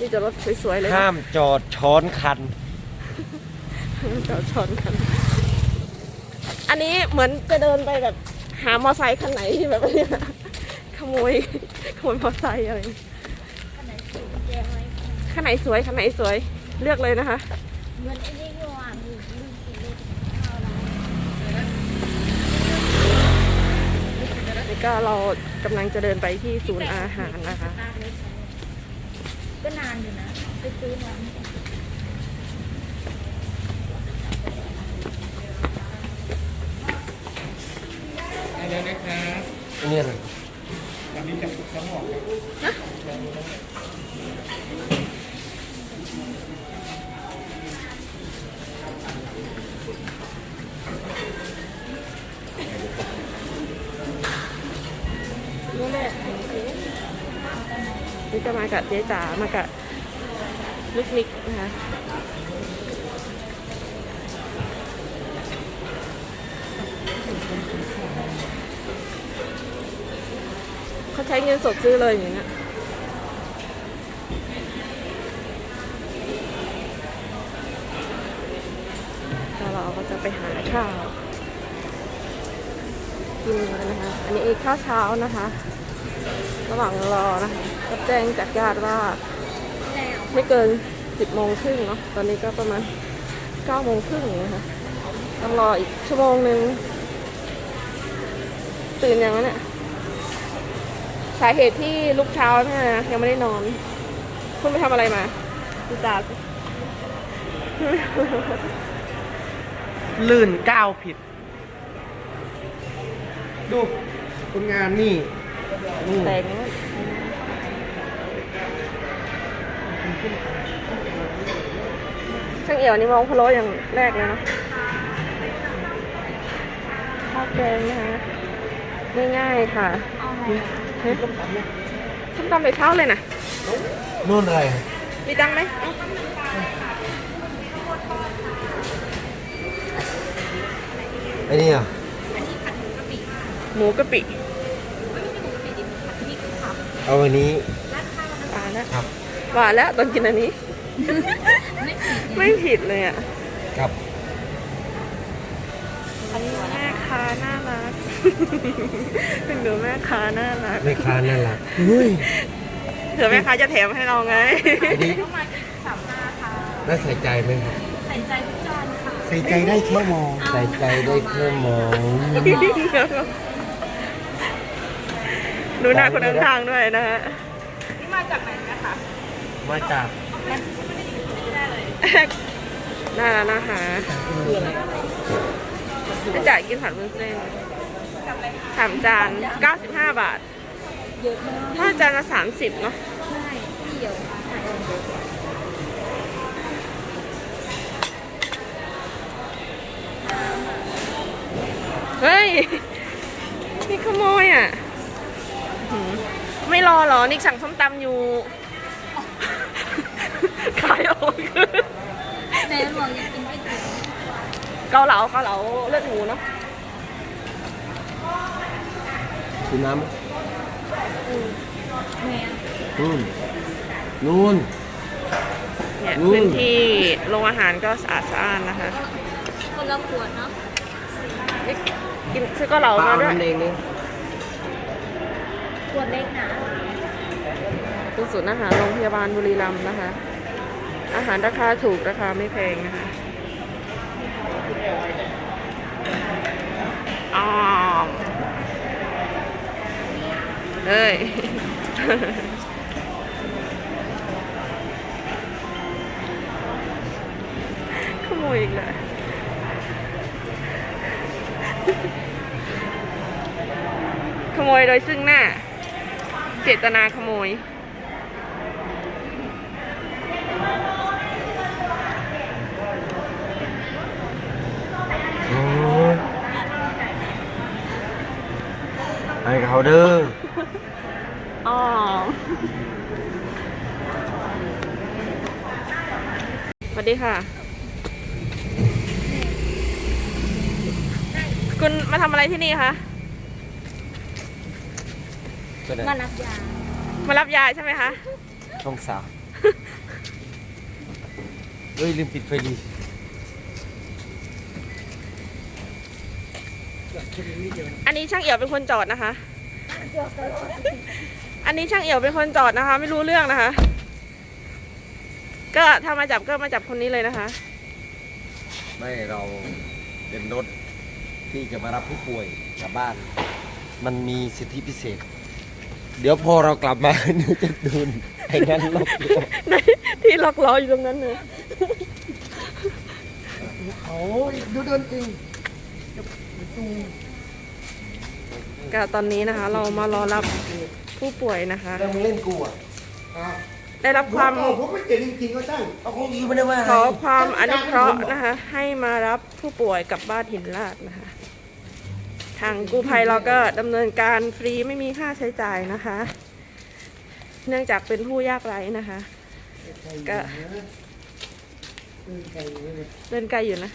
นี่จะรถสวยๆเลยนะห้ามจอดช้อนคัน จอดชนกัน อันนี้เหมือนจะเดินไปแบบ หามอไซค์คันไหนที่แบบเนี้ยขโมยขโมยมอไซค์อะไรอย่างเงี้ยขนาดสีแดงไว้คันไหนสวยคันไหนสวย เลือกเลยนะคะ เหมือนไอ้นี่ก็ว่ามีลืมสีเลขเข้าร้านนี่ก็เรากำลังจะเดินไปที่ศูนย์อาหารนะคะก็ ก็นานอยู่นะ ไปซื้อมาเนี่ยเลยวันนี้จะฝึกสมองหมดนะ ก็มากับเจ๊จ๋ามากับลูกนิกนะคะเขาใช้เงินสดซื้อเลยอย่างเงี้ยแล้วเราก็จะไปหาข้าวกินกันนะคะ อันนี้ข้าวเช้านะคะ ระหว่างรอนะคะ ก็แจ้งจากญาติว่าแล้วไม่เกิน10โมงครึ่งเนาะตอนนี้ก็ประมาณ9โมงครึ่งนะคะต้องรออีกชั่วโมงหนึ่งตื่นยังวะเนี่ยสาเหตุที่ลุกเช้าเนี่ยนะยังไม่ได้นอน คุณไปทำอะไรมาดูตาสิลื่นก้าวผิด ดูผลงานนี่นี่ แต่ง ช่างเอี่ยวนี่มองพะโล้อย่างแรกเลยเนาะข้าวแกงนะคะง่ายๆค่ะเอาไหมเฮ้ยส้มตำแต่เช้าเลยนะนู่นอะไร มีตังค์ไหมเอ้าไอ้นี่อะหมูกะปิ เอาวันนี้หวานนะครับ หวานแล้วตอนกินอันนี้ ไม่ผิดเลยอะครับอันนี้แม่ค้าน่ารักเป็นหนูแม่ค้าน่ารักแม่ค้าน่ารักเฮ้ยเผื่อแม่ค้าจะแถมให้เราไงไอ้นี่ต้องมากินสามนาค่ะน่าใส่ใจไหมครับใส่ใจทุกจานค่ะใส่ใจได้แค่มองใส่ใจได้แค่มองดูหน้าคนข้างๆด้วยนะฮะมาจากหน้าร้านอาหารจะจ่ายกินผัดวุ้นเส้นสามจาน95บาทเยอะมากถ้าจานละ30เนาะใช่เดียวค่ะเฮ้ย นี่ขโมยอะ ไม่รอหรอนิกสั่งส้มตำอยู่ายออกแม่บอกอยากกินก๋วยเตี๋ยวเกาเหลาเกาเหลาเลือดหมูเนาะกินน้ำไหมแม่นู่นนู่น เนี่ยอืม พื้นที่โรงอาหารก็สะอาดสะอ้านนะคะคนละขวดเนาะนี่กินซื้อเกาเหลาเปล่ามาด้วยน้ำเองนี่ขวดเล็กนะเป็นศูนย์อาหารโรงพยาบาลบุรีรัมย์นะคะ อาหารราคาถูกราคาไม่แพงนะคะอ๋อเฮ้ยขโมยอีกแล้วขโมยโดยซึ่งหน้า เจตนาขโมย โอ้ยไอ้ เขาเด้ออ๋อสวัสดีค่ะ คุณมาทำอะไรที่นี่คะก็ได้มารับยา มารับยาใช่ไหมคะ ช่องสามเฮ้ย ลืมปิดไฟดีอันนี้ช่างเอี่ยวเป็นคนจอดนะคะ อันนี้ช่างเอี่ยวเป็นคนจอดนะคะ ไม่รู้เรื่องนะคะ ก็ถ้ามาจับก็มาจับคนนี้เลยนะคะ ไม่เราเป็นรถที่จะมารับผู้ป่วยกลับบ้าน มันมีสิทธิพิเศษ เดี๋ยวพอเรากลับมาเดี๋ยวจะโดนไอ้นั้นลบอยู่ในที่ล็อกล้ออยู่ตรงนั้นเลยโอ้ยดูเดินจริง ก็ตอนนี้นะคะ เรามารอรับผู้ป่วยนะคะ แล้วมึงเล่นกูอะได้รับความ ผมไม่เก่งจริงๆก็ช่างเอาคงยืมไม่ได้ว่าขอความอนุเคราะห์นะคะ ให้มารับผู้ป่วยกลับบ้านหินลาดนะคะ ทางกู้ภัยเราก็ดำเนินการฟรีไม่มีค่าใช้จ่ายนะคะ เนื่องจากเป็นผู้ยากไร้นะคะ ก็ เดินไกลอยู่นะ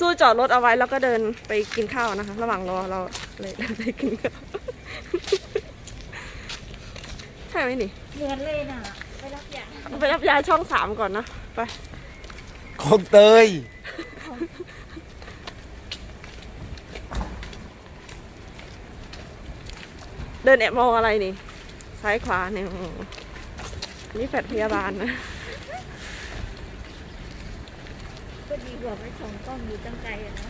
สู้จอดรถเอาไว้แล้วก็เดินไปกินข้าวนะคะ ระหว่างรอเราเลยเดินไปกินข้าวใช่ไหมนี่เหมือนเลยน่ะไปรับยาไปรับยาช่องสามก่อนนะไปของเตยเดินแอบมองอะไรนี่ ซ้ายขวาเนี่ยโอ้โหนี่แฟดพยาบาลนะ ก็ ดีกว่าไปส่องกล้องอยู่ตั้งไกลอะนะ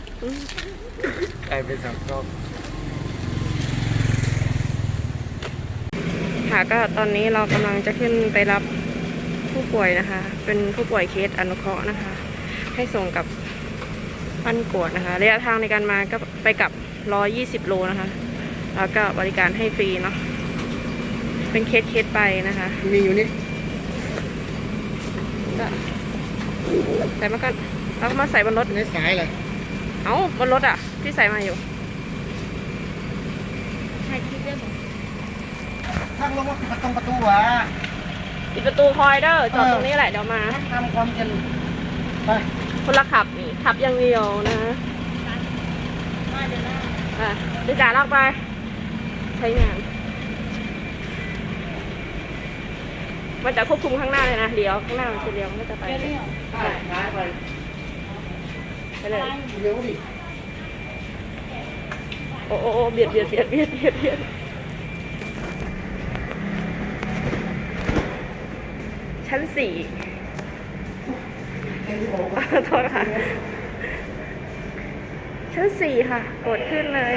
ไอ้เป็นสามกล้องค่ะก็ตอนนี้เรากำลังจะขึ้นไปรับผู้ป่วยนะคะ เป็นผู้ป่วยเคสอนุเคราะห์นะคะ ให้ส่งกับบ้านกวดนะคะ ระยะทางในการมาก็ไปกลับ120 โลนะคะ แล้วก็บริการให้ฟรีเนาะ เป็นเคสเคสไปนะคะ มีอยู่นี่ก็ใส่มากัน แล้วก็มาใส่บนรถในสายเลยเอ้าบนรถอะที่ใส่มาอยู่ถ่ายคลิปได้หมดทางลงมาปิดประตูประตูวะปิดประตูคอยเด้อจอดตรงนี้แหละเดี๋ยวมาทำความเย็นไปคนละขับนี่ขับอย่างเดียวนะมาเดี๋ยวนะอะเดี๋ยวจ่าลากไป ใช้งานมันจะควบคุมข้างหน้าเลยนะเลี้ยวข้างหน้ามันจะเลี้ยวมันก็จะไป เดี๋ยวนี้เหรอใช่ซ้ายไปไปเลยเลี้ยวดิโอ้โอ้โอ้เบียดเบียดเบียดเบียดเบียดเบียดชั้นสี่โทษค่ะ ชั้นสี่ค่ะ กดขึ้นเลย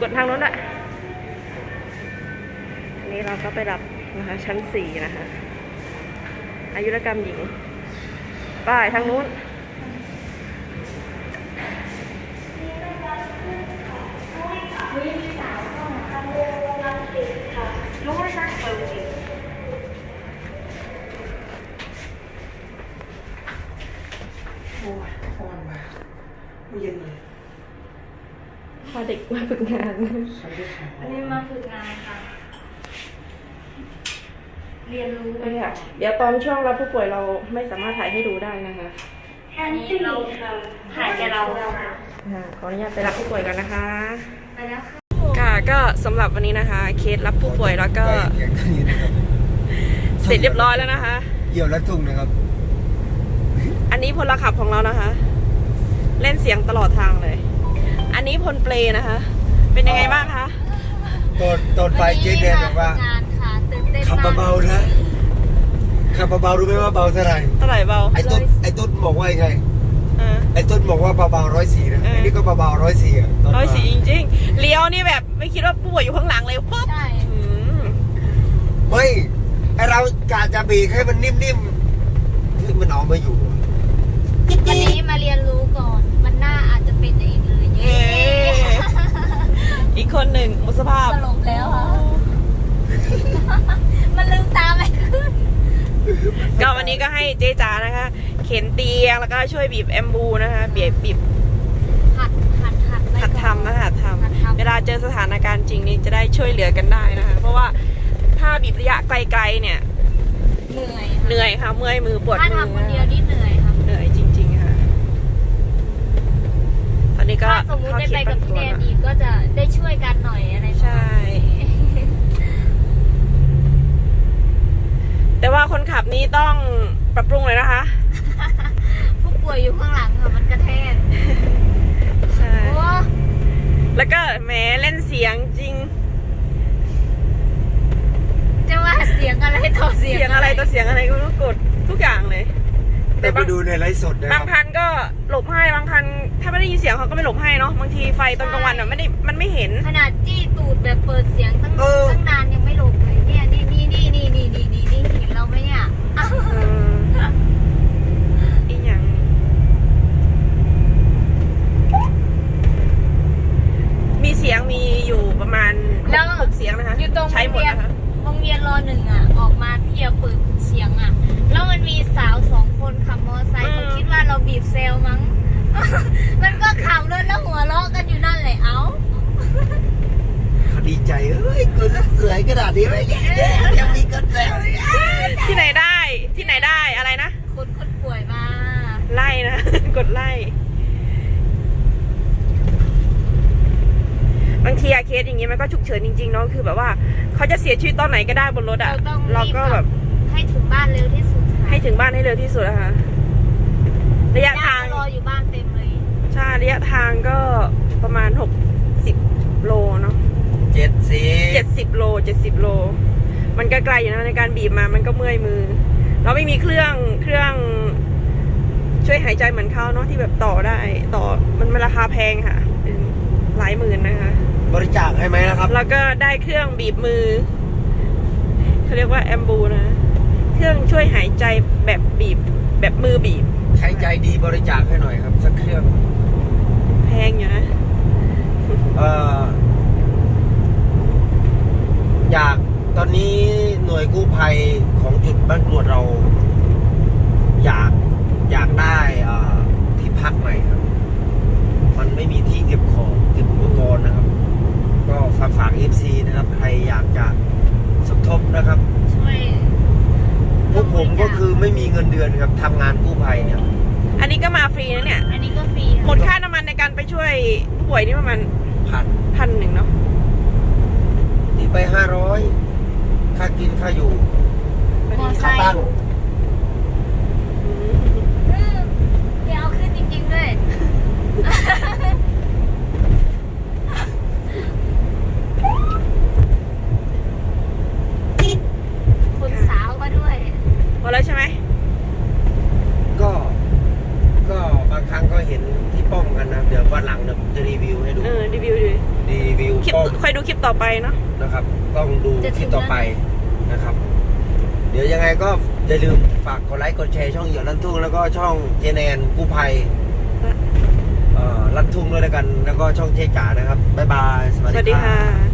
กดทางโน้นแหละอันนี้เราก็ไปรับนะคะ ชั้นสี่นะคะ อายุรกรรมหญิงป้ายทางนู้นโอ้ยอ่อนมาไม่เย็นเลยพาเด็กมาฝึกงานใส่ได้สอง อันนี้มาฝึกงานค่ะ เรียนรู้ไม่ค่ะ เดี๋ยวตอนช่วงรับผู้ป่วยเราไม่สามารถถ่ายให้ดูได้นะคะอันนี้เราถ่ายแกเราค่ะอ่าขออนุญาตไปรับผู้ป่วยกันนะคะ ไปแล้วค่ะ ค่ะก็สำหรับวันนี้นะคะ เคสรับผู้ป่วยแล้วก็เสียงเท่านี้นะครับเสร็จเรียบร้อยแล้วนะคะเยี่ยวและทุ่งนะครับ อันนี้พลขับของเรานะคะ เล่นเสียงตลอดทางเลย อันนี้พลเปลนะคะ เป็นยังไงบ้างคะ ตอนตอนไปเจ๊แดงบอกว่า งานค่ะตื่น เต้นขับมากเบาๆนะขับเบาๆรู้ไหมว่าเบาเท่าไหร่เท่าไหร่เบาไอ้ต้นไอ้ต้นบอกว่ายังไงอ่า ไอ้ต้นบอกว่าเบาๆร้อยสี่นะเออไอ้นี่ก็เบาๆร้อยสี่อะตนร้อยมาสีจริงๆเลี้ยวนี่แบบไม่คิดว่าผู้ป่วยอยู่ข้างหลังเลยปุ๊บใช่อืมไม่ไอเรากะจะเบรกให้มันนิ่มๆที่มันเอาไม่อยู่อะวันนี้มาเรียนรู้ก่อน มันหน้าอาจจะเป็นอย่างอื่นเย้อีกคนหนึ่งหมดสภาพสลบแล้วค่ะ มันลืมตาไม่ขึ้น ก็ วันนี้ก็ให้เจ๊จ๋านะคะ เข็นเตียงแล้วก็ช่วยบีบแอมบูนะคะบีบบีบหัดหัดหัดไว้หัดก่อนทำนะหัดทหัดทำำเวลาเจอสถานการณ์จริงนี่จะได้ช่วยเหลือกันได้นะคะ เพราะว่าถ้าบีบระยะไกลๆเนี่ย เหนื่อยเหนื่อยค่ะเมื่อยมือปวดถ้ามือทำคนเดียวนี่เหนื่อยค่ะเหนื่อยจริง ๆ ค่ะ ตอนนี้ก็ถ้าสมมุติได้ไปกับพี่แดนเข้าอีกก็จะได้ช่วยกันหน่อยอะไรใช่ แต่ว่าคนขับนี้ต้องปรับปรุงเลยนะคะ ผู้ป่วยอยู่ข้างหลังค่ะมันกระแทกใช่ โอ้แล้วก็แหมเล่นเสียงจริง จะว่าเสียงอะไรต่อเสีเสียงอะไรต่อเสียงอะไรก็ไม่รู้กดทุกอย่างเลย แต่แต่ไปบางดูในไลฟ์สดนะคบารังบคันก็หลบให้บางคัน ถ้าไม่ได้ยินเสียงเขาก็ไม่หลบให้เนาะบางทีไฟตอนกลางวันอะไม่ได้มันไม่เห็น ขนาดจี้ตูดแบบเปิดเสียงตั้งเออตั้งนานยังไม่หลบ เสียงมีอยู่ประมาณแล้วหกเสียงนะคะอยู่ตรงใช้หมดนะคะโรงเรียนรอหนึ่งอะ ออกมาพี่เอาเปิดเสียงอะ แล้วมันมีสาวสองคนขับมอเตอร์ไซค์เขาคิดว่าเราบีบเซลมั้ง มันก็ขับรถแล้วหัวเราะกันอยู่นั่นแหละเอ้าดีใจเอ้ยกูจะสวยขนาดนี้เลยยังมีกระแสเลยที่ไหนได้ ที่ไหนได้อะไรนะคนคนป่วยมา ไล่นะ กดไล่ บางทีอะเคสอย่างงี้มันก็ฉุกเฉินจริงๆเนาะคือแบบว่าเขาจะเสียชีวิตตอนไหนก็ได้บนรถอะเราต้องเรารีบก็แบบให้ถึงบ้านเร็วที่สุดค่ะให้ถึงบ้านให้เร็วที่สุดอะค่ะระยะญาทางติก็รออยู่บ้านเต็มเลย ใช่ระยะทางก็ประมาณหกสิบโลเนาะเจ็ดสีเจ็ดสิบโลเจ็ดสิบโล มันก็ไกลอยู่นะในการบีบมามันก็เมื่อยมือ เราไม่มีเครื่องเครื่อง ช่วยหายใจเหมือนเขาเนาะที่แบบต่อได้ ต่อมันมันราคาแพงค่ะเป็นหลายหมื่นนะคะ บริจาคให้ไหมนะครับ แล้วก็ได้เครื่องบีบมือเขาเรียกว่าแอมบูนะ เครื่องช่วยหายใจแบบบีบแบบมือบีบ ใครใจดีบริจาคให้หน่อยครับ สักเครื่อง แพงอยู่นะ เอ่อ อยากตอนนี้หน่วยกู้ภัยของจุดบ้านกรวดเรา อยากอยากได้อ่าที่พักใหม่ครับ มันไม่มีที่เก็บของเก็บอุปกรณ์นะครับ ก็ฝากฝากเอฟซีนะครับ ใครอยากจะสมทบนะครับ ช่วยพวกผมก็คือไม่มีเงินเดือนครับทำงานกู้ภัยเนี่ย อันนี้ก็มาฟรีนะเนี่ย อันนี้ก็ฟรีหมดค่าน้ำมันในการไปช่วยผู้ป่วยนี่ประมาณพันพันหนึ่งเนาะที่ไปห้าร้อยค่ากินค่าอยู่มอไซค่าค์ตั้งอืมอืมเดี๋ยวเอาขึ้นจริงๆด้วย คนสาวก็ด้วย พอ แล้วใช่ไหมก็ ก็บางครั้งก็เห็นที่ป้อมกันนะ เดี๋ยววันหลังเดี๋ยวผมจะรีวิวให้ดู เออรีวิวดิรีวิวคลิปป้อมคอยดูคลิปต่อไปเนาะนะครับ ต้องดูจะถึงที่ต่อไปนะครับ เดี๋ยวยังไงก็อย่าลืมฝากกดไลค์กดแชร์ช่องเหยื่อลั่นทุ่งแล้วก็ช่องเจแนนกู้ภัยเอ่อลั่นทุ่งด้วยแล้วกัน แล้วก็ช่องเจ๊จ๋านะครับ บ๊ายบาย สวัสสวัสดีดีครัค่ะบ